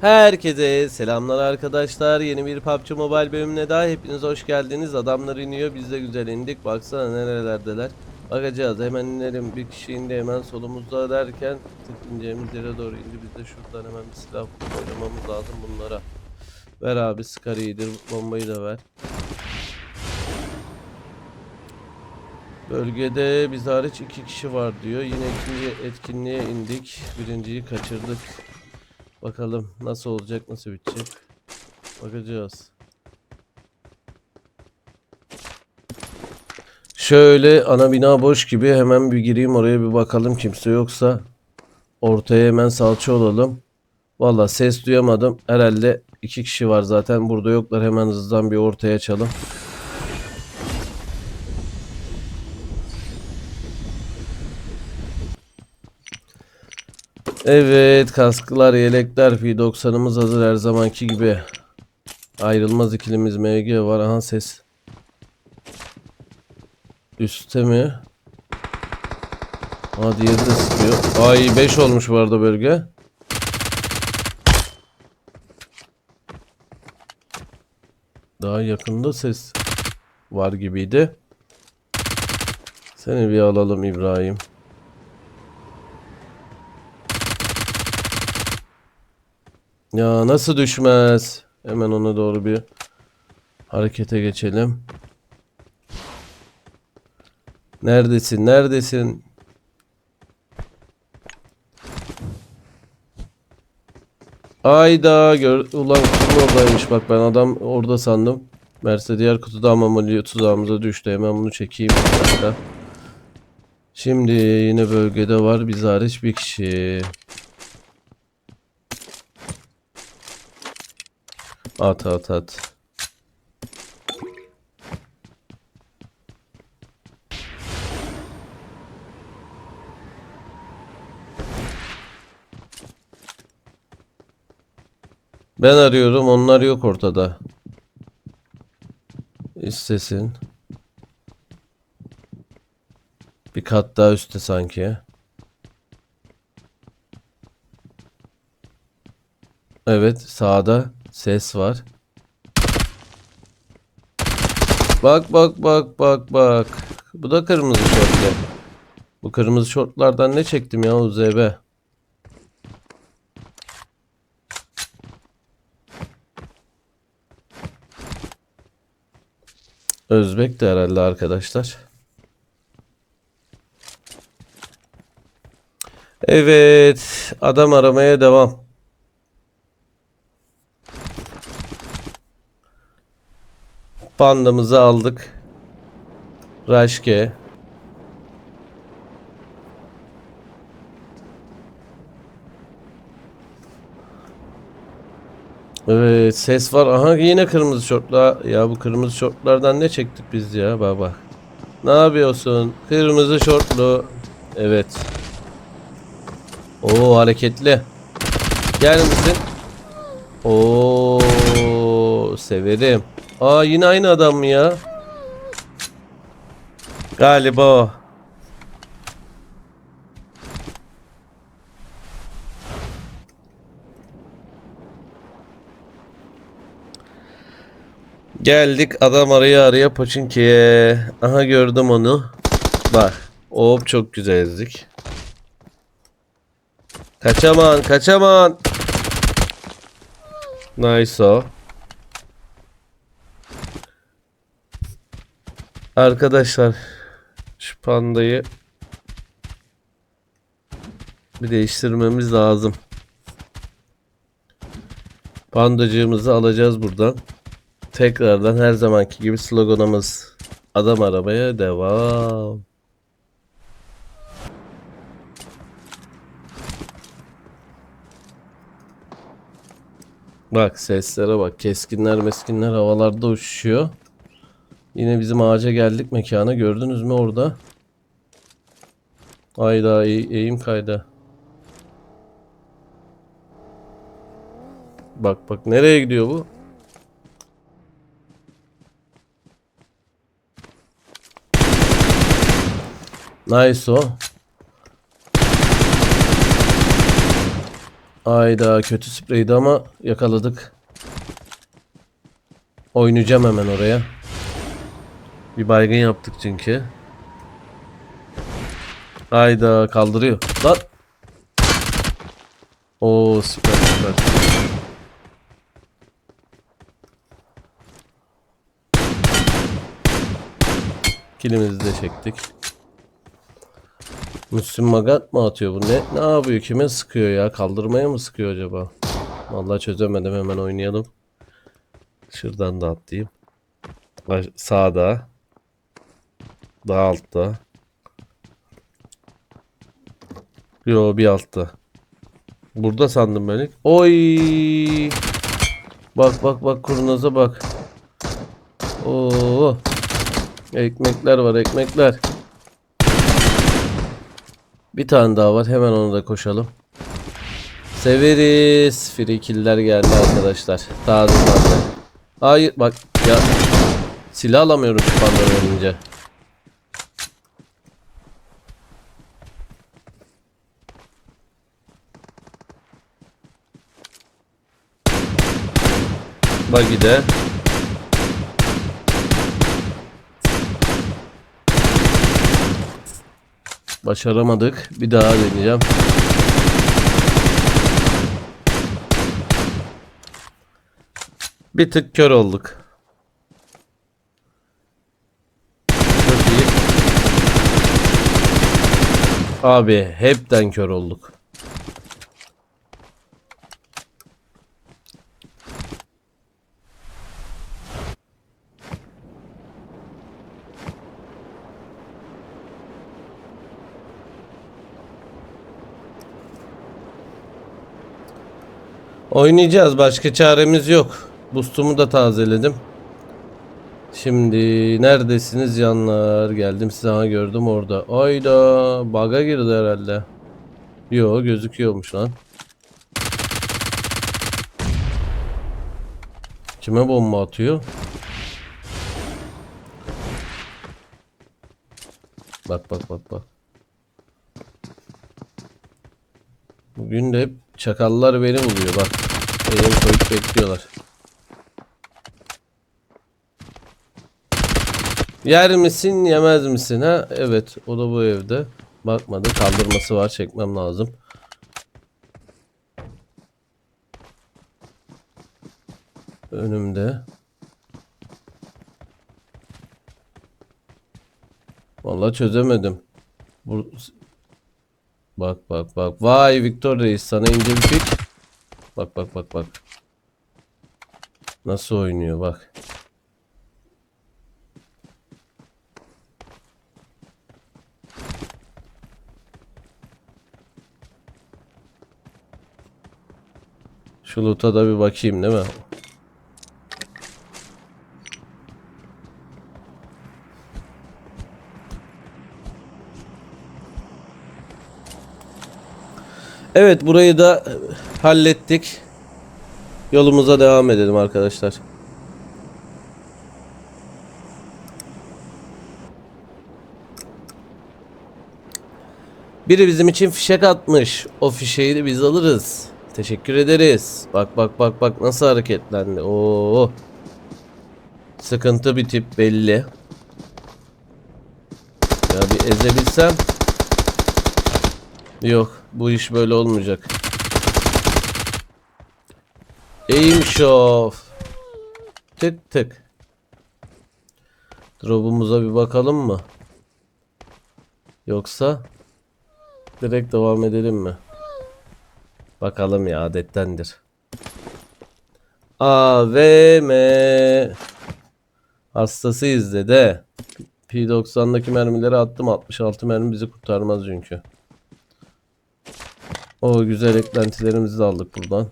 Herkese selamlar arkadaşlar. Yeni bir PUBG Mobile bölümüne daha hepiniz hoş geldiniz. Adamlar iniyor. Biz de güzel indik. Baksana nerelerdeler. Bakacağız. Hemen inelim. Bir kişi indi hemen solumuzda derken tık ineceğimiz yere doğru indi. Biz de şuradan hemen bir silah oynamamız lazım bunlara. Ver abi Scar iyidir. Bombayı da ver. Bölgede biz hariç iki kişi var diyor. Yine ikinci etkinliğe indik. Birinciyi kaçırdık. Bakalım nasıl olacak, nasıl bitecek. Bakacağız. Şöyle ana bina boş gibi hemen bir gireyim oraya bir bakalım kimse yoksa ortaya hemen salça olalım. Valla ses duyamadım. Herhalde iki kişi var zaten burada yoklar. Hemen hızlıdan bir ortaya açalım. Evet kasklar, yelekler, P90'ımız hazır her zamanki gibi. Ayrılmaz ikilimiz MG var. Aha ses. Üste mi? Aa diğeri de sıkıyor. Ay 5 olmuş bu arada bölge. Daha yakında ses var gibiydi. Seni bir alalım İbrahim. Ya nasıl düşmez? Hemen ona doğru bir harekete geçelim. Neredesin? Neredesin? Ayda gör ulan kim oradaymış bak ben adam orada sandım. Merse diğer kutuda ama Mulio tuzağımıza düştü. Hemen bunu çekeyim. Şimdi yine bölgede var biz hariç bir kişi. At at at. Ben arıyorum onlar yok ortada. İstesin. Bir kat daha üstte sanki. Evet sağda ses var. Bak bak bak bak bak. Bu da kırmızı şortlu. Bu kırmızı şortlardan ne çektim ya UZB? Özbek de herhalde arkadaşlar. Evet, adam aramaya devam. Bandımızı aldık. Raşke. Evet ses var. Aha yine kırmızı şortla. Ya bu kırmızı şortlardan ne çektik biz ya baba. Ne yapıyorsun? Kırmızı şortlu. Evet. Oo hareketli. Gel misin? Oo severim. Aa yine aynı adam mı ya? Galiba o. Geldik adam araya araya Paçinki'ye. Aha gördüm onu. Bak. Hop çok güzel ezdik. Kaçaman kaçaman. Nice o. Arkadaşlar şu pandayı bir değiştirmemiz lazım. Pandacığımızı alacağız buradan. Tekrardan her zamanki gibi sloganımız adam arabaya devam. Bak seslere bak. Keskinler meskinler havalarda uçuşuyor. Yine bizim ağaca geldik mekana. Gördünüz mü orada? Hayda eğ- eğim kayda. Bak bak nereye gidiyor bu? Nice o. Ayda kötü spreydi ama yakaladık. Oynayacağım hemen oraya. Bir baygın yaptık çünkü. Hayda kaldırıyor. Lan. Oo süper süper. Kilimizi de çektik. Müslüm Magat mı atıyor bu ne? Ne yapıyor? Kime sıkıyor ya? Kaldırmaya mı sıkıyor acaba? Vallahi çözemedim. Hemen oynayalım. Şuradan da atlayayım. Sağda. Daha altta. Yo bir altta. Burada sandım ben ilk. Oy! Bak bak bak kurnaza bak. Oo. Ekmekler var ekmekler. Bir tane daha var. Hemen onu da koşalım. Severiz. Free killer geldi arkadaşlar. Taze taze. Hayır bak ya. Silah alamıyorum şu pandan önce. Buggy'de. Başaramadık. Bir daha deneyeceğim. Bir tık kör olduk. Abi hepten kör olduk. Oynayacağız. Başka çaremiz yok. Boost'umu da tazeledim. Şimdi neredesiniz yanlar? Geldim size ha gördüm orada. Ayda bug'a girdi herhalde. Yo gözüküyormuş lan. Kime bomba atıyor? Bak bak bak bak. Bugün de hep çakallar beni buluyor bak. Elim koyup bekliyorlar. Yer misin yemez misin ha? Evet o da bu evde. Bakmadı kaldırması var çekmem lazım. Önümde. Vallahi çözemedim. Bu Bak bak bak. Vay Victor Reis sana ince bir pik. Bak bak bak bak. Nasıl oynuyor bak. Şu loot'a da bir bakayım değil mi? Evet burayı da hallettik. Yolumuza devam edelim arkadaşlar. Biri bizim için fişek atmış. O fişeği de biz alırız. Teşekkür ederiz. Bak bak bak bak nasıl hareketlendi. Oo. Sıkıntı bir tip belli. Ya bir ezebilsem. Yok bu iş böyle olmayacak. Aim show. Tık tık. Drop'umuza bir bakalım mı? Yoksa direkt devam edelim mi? Bakalım ya adettendir. AVM Hastasıyız dede. P90'daki mermileri attım. 66 mermi bizi kurtarmaz çünkü. O güzel eklentilerimizi de aldık buradan.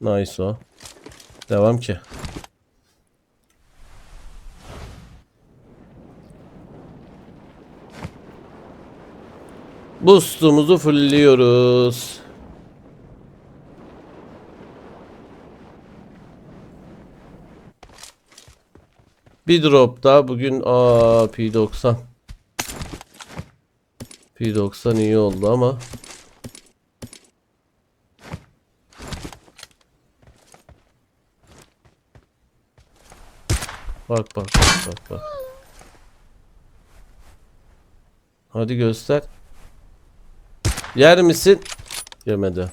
Nice o. Devam ki. Boost'umuzu fullliyoruz. Bir drop daha bugün aa P90. P90 iyi oldu ama Bak bak bak bak bak. Hadi göster. Yer misin? Yemedi.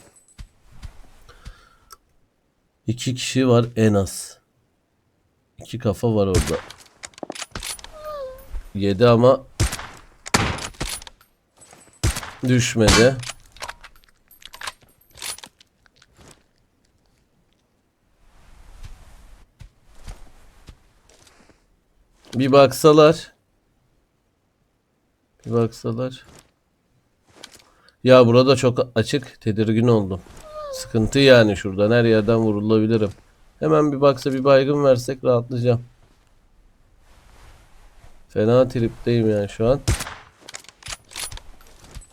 İki kişi var en az. İki kafa var orada. Yedi ama düşmedi. Bir baksalar. Bir baksalar. Ya burada çok açık. Tedirgin oldum. Sıkıntı yani şuradan her yerden vurulabilirim. Hemen bir baksa bir baygın versek rahatlayacağım. Fena tripteyim yani şu an.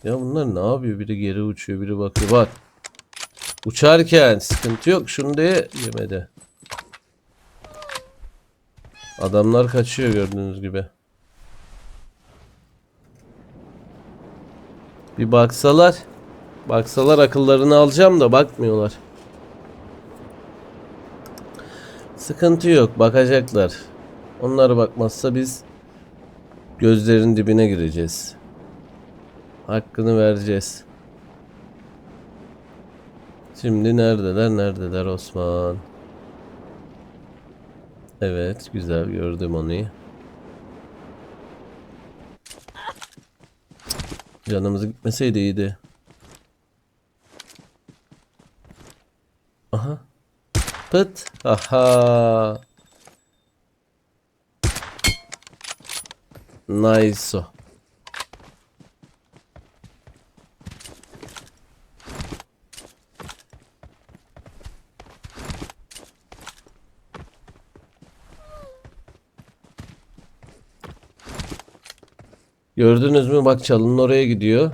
Ya bunlar ne yapıyor? Biri geri uçuyor, biri bakıyor. Bak. Uçarken sıkıntı yok. Şunu diye yemedi. Adamlar kaçıyor gördüğünüz gibi. Bir baksalar. Baksalar akıllarını alacağım da bakmıyorlar. Sıkıntı yok. Bakacaklar. Onlar bakmazsa biz gözlerin dibine gireceğiz. Hakkını vereceğiz. Şimdi neredeler? Neredeler Osman? Evet, güzel gördüm onu. Canımız gitmeseydi iyiydi. Aha. Pıt. Aha. Nice. Gördünüz mü? Bak çalının oraya gidiyor.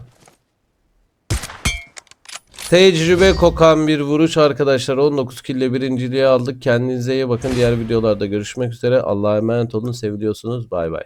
Tecrübe kokan bir vuruş arkadaşlar. 19 kille birinciliği aldık. Kendinize iyi bakın. Diğer videolarda görüşmek üzere. Allah'a emanet olun. Seviliyorsunuz. Bay bay.